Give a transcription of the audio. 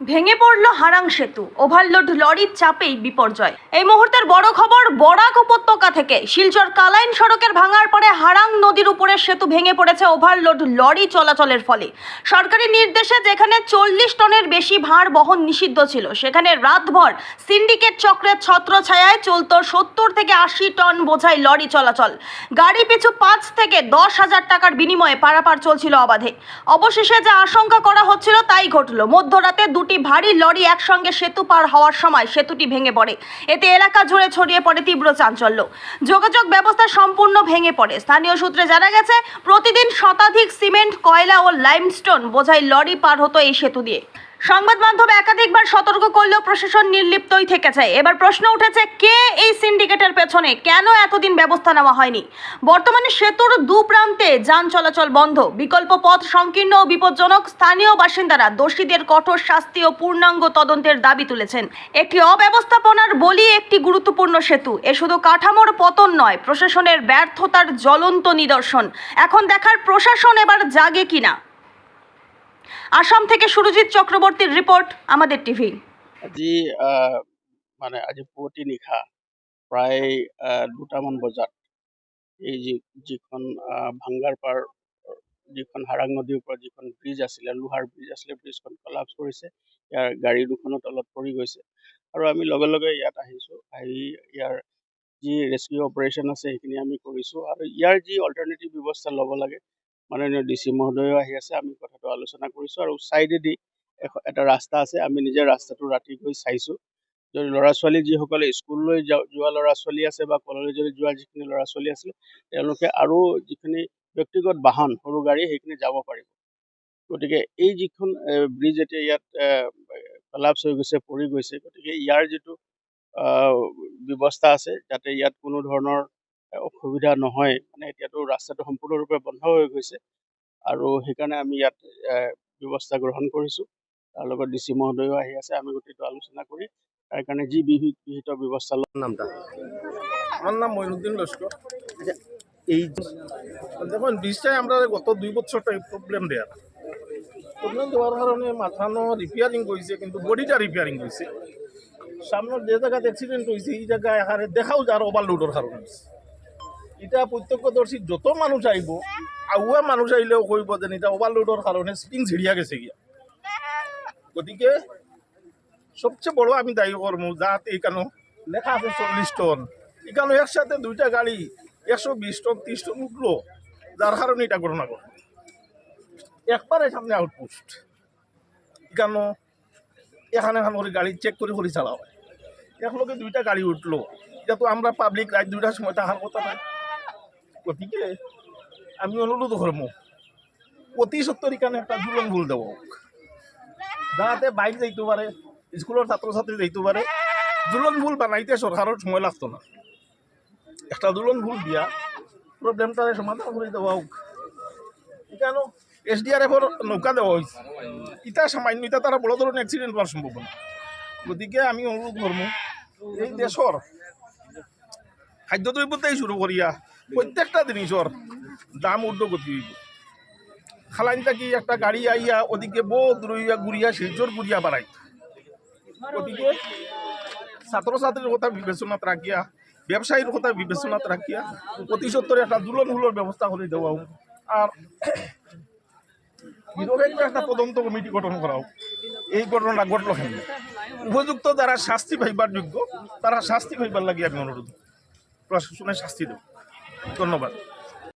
ভেঙে পড়ল হারাং সেতু। ওভারলোড লরির চাপেই বিপর্যয়। এই মুহূর্তের বড় খবর, বরাক উপত্যকা থেকে। শিলচর কালাইন সড়কের ভাঙার পরে হারাং নদীর উপরে সেতু ভেঙে পড়েছে ওভারলোড লরি চলাচলের ফলে। সরকারি নির্দেশে যেখানে চল্লিশ টনের বেশি ভাঁড় বহন নিষিদ্ধ ছিল, সেখানে রাতভর সিন্ডিকেট চক্রের ছত্রছায়ায় চলত সত্তর থেকে আশি টন বোঝাই লরি চলাচল। গাড়ি পিছু পাঁচ থেকে দশ হাজার টাকার বিনিময়ে পারাপার চলছিল অবাধে। অবশেষে যা আশঙ্কা করা হচ্ছিল তাই ঘটল। মধ্যরাতে দুটি ভারী লরি একসঙ্গে সেতু পার হওয়ার সময় সেতুটি ভেঙে পড়ে। এতে এলাকা জুড়ে ছড়িয়ে পড়ে তীব্র চাঞ্চল্য। যোগাযোগ ব্যবস্থা সম্পূর্ণ ভেঙে পড়ে। স্থানীয় সূত্রে জানা গেছে, প্রতিদিন শতাধিক সিমেন্ট, কয়লা ও লাইমস্টোন বোঝাই লরি পার হতো এই সেতু দিয়ে। সংবাদ মাধ্যমে একাধিকবার সতর্ক করলেও প্রশাসন নির্লিপ্তই থেকেছে। এবার প্রশ্ন উঠেছে, কে এই সিন্ডিকেটের পেছনে? কেন এতদিন ব্যবস্থা নেওয়া হয়নি? বর্তমানে সেতুর দু প্রান্তে যান চলাচল বন্ধ। বিকল্প পথ সংকীর্ণ ও বিপজ্জনক। স্থানীয় বাসিন্দারা দোষীদের কঠোর শাস্তি ও পূর্ণাঙ্গ তদন্তের দাবি তুলেছেন। একটি অব্যবস্থাপনার বলি একটি গুরুত্বপূর্ণ সেতু। এ শুধু কাঠামোর পতন নয়, প্রশাসনের ব্যর্থতার জ্বলন্ত নিদর্শন। এখন দেখার প্রশাসন এবার জাগে কিনা? আসাম থেকে সুরজিৎ চক্রবর্তীর ৰিপৰ্ট আমাদের টিভি। আজি মানে আজি পুৱতি নিশা প্ৰায় দুটামান বজাত। এই যি যিখন আহ, ভাঙ্গাৰ পাৰ যিখন হাৰাং নদীৰ ওপৰত যিখন ব্ৰিজ আছিলে লোহাৰ ব্ৰিজ আছিলে ব্ৰিজখন কলাপছ কৰিছে ইয়াৰ গাড়ী দুখনৰ তলত পৰি গৈছে। আৰু আমি লগে লগে ইয়াত আহিছোঁ আহি ইয়াৰ যি ৰেস্কিউ অপাৰেশ্যন আছে সেইখিনি আমি কৰিছোঁ। আৰু ইয়াৰ যি অল্টাৰনেটিভ ব্যৱস্থা ল'ব লাগে মাননীয় ডি চি মহোদয়ো আহি আছে আমি কথাটো আলোচনা কৰিছোঁ আৰু ছাইডেদি এটা ৰাস্তা আছে আমি নিজে ৰাস্তাটো ৰাতি গৈ চাইছোঁ। যদি ল'ৰা ছোৱালী যিসকলে স্কুললৈ যোৱা ল'ৰা ছোৱালী আছে বা কলেজলৈ যোৱা যিখিনি ল'ৰা ছোৱালী আছিলে তেওঁলোকে আৰু যিখিনি ব্যক্তিগত বাহন সৰু গাড়ী সেইখিনি যাব পাৰিব। গতিকে এই যিখন ব্ৰিজ এতিয়া ইয়াত কলাপছ হৈ গৈছে পৰি গৈছে গতিকে ইয়াৰ যিটো ব্যৱস্থা আছে যাতে ইয়াত কোনো ধৰণৰ অসুবিধা নহয়। মানে এতিয়াতো ৰাস্তাটো সম্পূৰ্ণৰূপে বন্ধ হৈ গৈছে আৰু সেইকাৰণে আমি ইয়াত ব্যৱস্থা গ্ৰহণ কৰিছোঁ। তাৰ লগত ডি চি মহোদয়ো আহি আছে আমি গোটেইটো আলোচনা কৰি তাৰ কাৰণে যি বিহিত বিহিত ব্যৱস্থা ল'ব নামটা আমার নাম মইনুদ্দিন লস্কর এই দেখুন ব্রিজটাই আমরা গত দুই বছর প্রবলেম দেওয়ার প্রবলেম দেওয়ার কারণে মাথানো রিপেয়ারিং করেছে কিন্তু বডিটা রিপেয়ারিং করেছে সামনের যে জায়গাতে অ্যাক্সিডেন্ট হয়েছে এই জায়গায় দেখাও যার ওভারলোডের কারণে হয়েছে। এটা প্রত্যক্ষদর্শী যত মানুষ আইব আগুয়া মানুষ আইলেও কইব যে এটা ওভারলোডের কারণে স্প্রিং ছিড়িয়া গেছে গিয়া। গতিকে সবচেয়ে বড় আমি দায়ী করব যাতে এখানে লেখা আছে চল্লিশ টন। এখানে একসাথে দুইটা গাড়ি একশো বিশ টন ত্রিশ টন উঠল যার কারণে এটা ঘটনা ঘটে একবারে সামনে আউটপোস্ট এখানে এখানে এখান করে গাড়ি চেক করে করে চালা হয়। একলগে দুইটা গাড়ি উঠল। এটা তো আমরা পাবলিক রাত দুইটার সময় তাহার কথা নাই। গতিকে আমি অনুরোধ করব অতি সত্তর এখানে একটা দুলন ভুল দেবো। যাতে বাইক যাইতে পারে স্কুলের ছাত্রছাত্রী যাইতে পারে দুলন ভুল বানাইতে সরকারের সময় লাগতো না। একটা দুলন ভুল দিয়া প্রবলেমটা সমাধান করে দেওয়া হোক কেন এসডিআরএফর নৌকা দেওয়া হয়েছে ইটা সামান্য, ইটা তারা বড় ধরনের অ্যাক্সিডেন্ট হওয়ার সম্ভাবনা গতিকে আমি অনুরোধ করব এই দেশর খাদ্যদ্রব্যতেই শুরু করিয়া প্রত্যেকটা জিনিসর দাম ঊর্ধ্বগতি হইব। খালাইন থাকি একটা গাড়ি আইয়া ওদিকে বহুত রইয়া ঘুরিয়া শিলচর ঘুরিয়া বাড়াই গতিকে ছাত্রছাত্রীর কথা বিবেচনাত রাখিয়া, ব্যবসায়ীর কথা বিবেচনাত রাখিয়া অতি সত্তরে একটা দুলন হুলোর ব্যবস্থা করে দেওয়া হোক। আর নিরপেক্ষ একটা তদন্ত কমিটি গঠন করা হোক। এই ঘটনাটা ঘটল কেন? উপযুক্ত যারা শাস্তি পাইবার যোগ্য, তারা শাস্তি পাইবার লাগে আমি অনুরোধ। প্রশাসনের শাস্তি দেব। ধন্যবাদ।